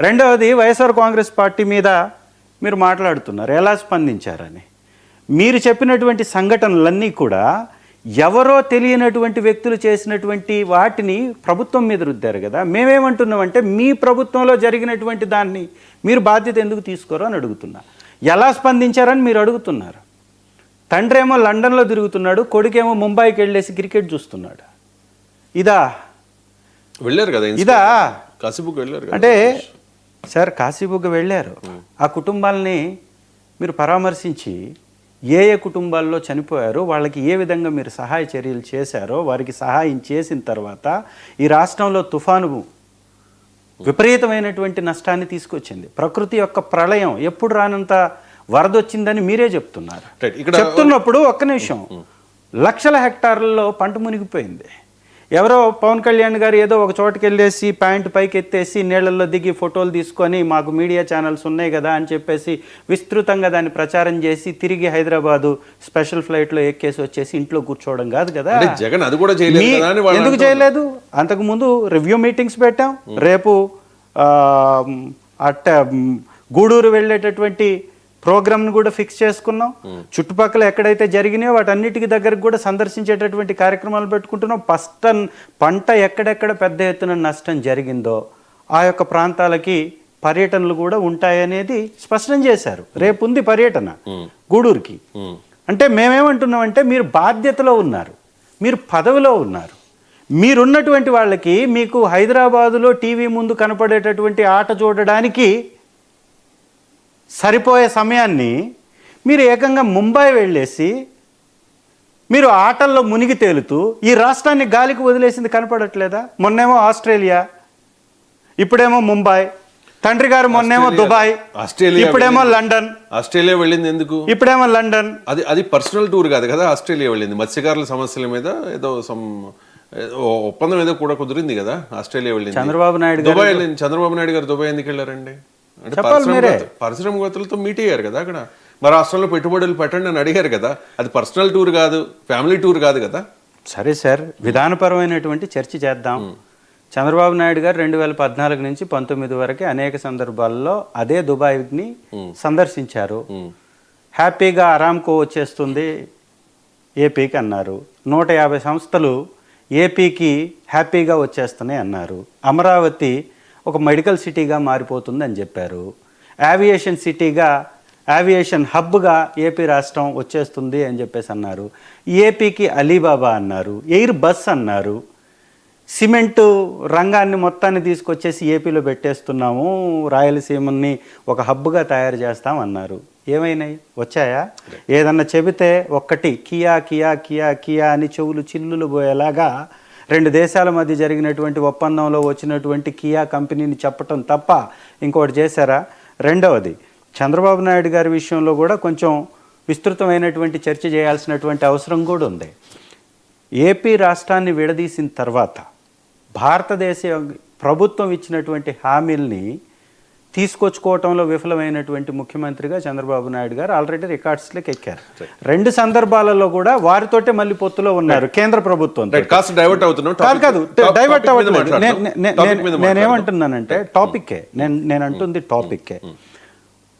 రెండవది వైఎస్ఆర్ కాంగ్రెస్ పార్టీ మీద మీరు మాట్లాడుతున్నారు. ఎలా స్పందించారని? మీరు చెప్పినటువంటి సంఘటనలన్నీ కూడా ఎవరో తెలియనటువంటి వ్యక్తులు చేసినటువంటి వాటిని ప్రభుత్వం మీద రుద్దారు కదా. మేమేమంటున్నామంటే మీ ప్రభుత్వంలో జరిగినటువంటి దాన్ని మీరు బాధ్యత ఎందుకు తీసుకోరు అని అడుగుతున్నా. ఎలా స్పందించారని మీరు అడుగుతున్నారు. తండ్రి ఏమో లండన్లో తిరుగుతున్నాడు కొడుకేమో ముంబైకి వెళ్ళేసి క్రికెట్ చూస్తున్నాడు. ఇదా? వెళ్ళారు కదా ఇదా? కాసిబుక్ వెళ్ళారు అంటే సార్ కాశీబుగ్గ వెళ్ళారు. ఆ కుటుంబాలని మీరు పరామర్శించి ఏ ఏ కుటుంబాల్లో చనిపోయారో వాళ్ళకి ఏ విధంగా మీరు సహాయ చర్యలు చేశారో వారికి సహాయం చేసిన తర్వాత ఈ రాష్ట్రంలో తుఫాను విపరీతమైనటువంటి నష్టాన్ని తీసుకొచ్చింది. ప్రకృతి యొక్క ప్రళయం ఎప్పుడు రానంత వరద వచ్చిందని మీరే చెప్తున్నారు. చెప్తున్నప్పుడు ఒక్క నిమిషం. లక్షల హెక్టార్లలో పంట మునిగిపోయింది. ఎవరో పవన్ కళ్యాణ్ గారు ఏదో ఒక చోటుకి వెళ్ళేసి ప్యాంట్ పైకి ఎత్తేసి నీళ్ళల్లో దిగి ఫోటోలు తీసుకొని మాకు మీడియా ఛానల్స్ ఉన్నాయి కదా అని చెప్పేసి విస్తృతంగా దాన్ని ప్రచారం చేసి తిరిగి హైదరాబాదు స్పెషల్ ఫ్లైట్లో ఎక్కేసి వచ్చేసి ఇంట్లో కూర్చోవడం కాదు కదా. జగన్ అది కూడా చేయలేదు ఎందుకు. చేయలేదు? అంతకు ముందు రివ్యూ మీటింగ్స్ పెట్టాం. రేపు అట్ట గూడూరు వెళ్ళేటటువంటి ప్రోగ్రామ్ను కూడా ఫిక్స్ చేసుకున్నాం. చుట్టుపక్కల ఎక్కడైతే జరిగినాయో వాటన్నిటికి దగ్గరకు కూడా సందర్శించేటటువంటి కార్యక్రమాలు పెట్టుకుంటున్నాం. ఫస్ట్ పంట ఎక్కడెక్కడ పెద్ద ఎత్తున నష్టం జరిగిందో ఆ యొక్క ప్రాంతాలకి పర్యటనలు కూడా ఉంటాయనేది స్పష్టం చేశారు. రేపు ఉంది పర్యటన గూడూరుకి. అంటే మేమేమంటున్నామంటే మీరు బాధ్యతలో ఉన్నారు. మీరు పదవిలో ఉన్నారు. మీరున్నటువంటి వాళ్ళకి మీకు హైదరాబాదులో టీవీ ముందు కనపడేటటువంటి ఆట చూడడానికి సరిపోయే సమయాన్ని మీరు ఏకంగా ముంబై వెళ్ళేసి మీరు ఆటల్లో మునిగి తేలుతూ ఈ రాష్ట్రాన్ని గాలికి వదిలేసింది కనపడట్లేదా? మొన్నేమో ఆస్ట్రేలియా ఇప్పుడేమో ముంబై తండ్రి గారు మొన్నేమో దుబాయ్ ఆస్ట్రేలియా ఇప్పుడేమో. లండన్. ఆస్ట్రేలియా వెళ్ళింది ఎందుకు? ఇప్పుడేమో లండన్. అది అది పర్సనల్ టూర్ కాదు కదా ఆస్ట్రేలియా వెళ్ళింది. మత్స్యకారుల సమస్యల మీద ఏదో సమ్ ఒప్పందం ఏదో కూడా కుదిరింది కదా ఆస్ట్రేలియా వెళ్ళింది. చంద్రబాబు నాయుడు దుబాయ్ వెళ్ళింది. చంద్రబాబు నాయుడు గారు దుబాయ్ ఎందుకు వెళ్ళారండి? పరిశ్రమవేత్త- పరిశ్రమవేత్తలతో మీట్ అయ్యారు కదా అక్కడ. మరి రాష్ట్రంలో పెట్టుబడులు పెట్టండి అని అడిగారు కదా. అది పర్సనల్ టూర్ కాదు ఫ్యామిలీ టూర్ కాదు కదా. సరే సార్ విధానపరమైనటువంటి చర్చ చేద్దాం. చంద్రబాబు నాయుడు గారు రెండు వేల పద్నాలుగు నుంచి పంతొమ్మిది వరకు అనేక సందర్భాల్లో అదే దుబాయ్ని సందర్శించారు. హ్యాపీగా అరామ్కో వచ్చేస్తుంది ఏపీకి అన్నారు. నూట యాభై సంస్థలు ఏపీకి హ్యాపీగా వచ్చేస్తున్నాయి అన్నారు. అమరావతి ఒక మెడికల్ సిటీగా మారిపోతుంది అని చెప్పారు. యావియేషన్ సిటీగా యావియేషన్ హబ్గా ఏపీ రాష్ట్రం వచ్చేస్తుంది అని చెప్పేసి అన్నారు. ఏపీకి అలీబాబా అన్నారు ఎయిర్ బస్ అన్నారు. సిమెంటు రంగాన్ని మొత్తాన్ని తీసుకొచ్చేసి ఏపీలో పెట్టేస్తున్నాము రాయలసీమని ఒక హబ్గా తయారు చేస్తాం అన్నారు. ఏమైనాయి? వచ్చాయా? ఏదన్నా చెబితే ఒక్కటి కియా కియా కియా కియా అని చెవులు చిల్లులు పోయేలాగా రెండు దేశాల మధ్య జరిగినటువంటి ఒప్పందంలో వచ్చినటువంటి కియా కంపెనీని చెప్పటం తప్ప ఇంకోటి చేశారా? రెండవది చంద్రబాబు నాయుడు గారి విషయంలో కూడా కొంచెం విస్తృతమైనటువంటి చర్చ చేయాల్సినటువంటి అవసరం కూడా ఉంది. ఏపీ రాష్ట్రాన్ని విడదీసిన తర్వాత భారతదేశ ప్రభుత్వం ఇచ్చినటువంటి హామీల్ని తీసుకొచ్చుకోవటంలో విఫలమైనటువంటి ముఖ్యమంత్రిగా చంద్రబాబు నాయుడు గారు ఆల్రెడీ రికార్డ్స్లోకి ఎక్కారు. రెండు సందర్భాలలో కూడా వారితోటే మళ్ళీ పొత్తులో ఉన్నారు కేంద్ర ప్రభుత్వం. డైవర్ట్ కాదు డైవర్ట్ అవ్వట్లేదు. నేనేమంటున్నానంటే టాపిక్కే నేను నేను అంటుంది టాపిక్కే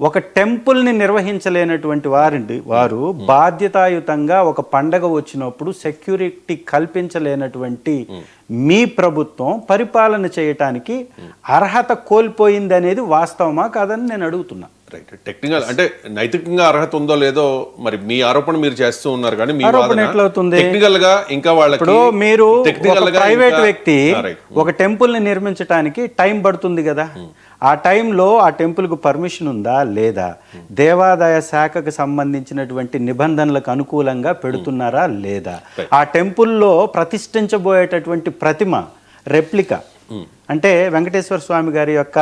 ఒక టెంపుల్ని నిర్వహించలేనటువంటి వారి వారు బాధ్యతాయుతంగా ఒక పండగ వచ్చినప్పుడు సెక్యూరిటీ కల్పించలేనటువంటి మీ ప్రభుత్వం పరిపాలన చేయటానికి అర్హత కోల్పోయింది అనేది వాస్తవమా కాదని నేను అడుగుతున్నా. రైట్ టెక్నికల్ అంటే నైతికంగా అర్హత ఉందో లేదో మరి మీ ఆరోపణ మీరు చేస్తూ ఉన్నారు కానీ మీ ఆరోపణ ఎట్లవుతుంది? టెక్నికల్గా ఇంకా వాళ్ళకి మీరు ప్రైవేట్ వ్యక్తి right. ఒక టెంపుల్ని నిర్మించడానికి టైం పడుతుంది కదా. ఆ టైంలో ఆ టెంపుల్కు పర్మిషన్ ఉందా? లేదా? దేవాదాయ శాఖకు సంబంధించినటువంటి నిబంధనలకు అనుకూలంగా పెడుతున్నారా? లేదా? ఆ టెంపుల్లో ప్రతిష్ఠించబోయేటటువంటి ప్రతిమ రెప్లిక అంటే వెంకటేశ్వర స్వామి గారి యొక్క.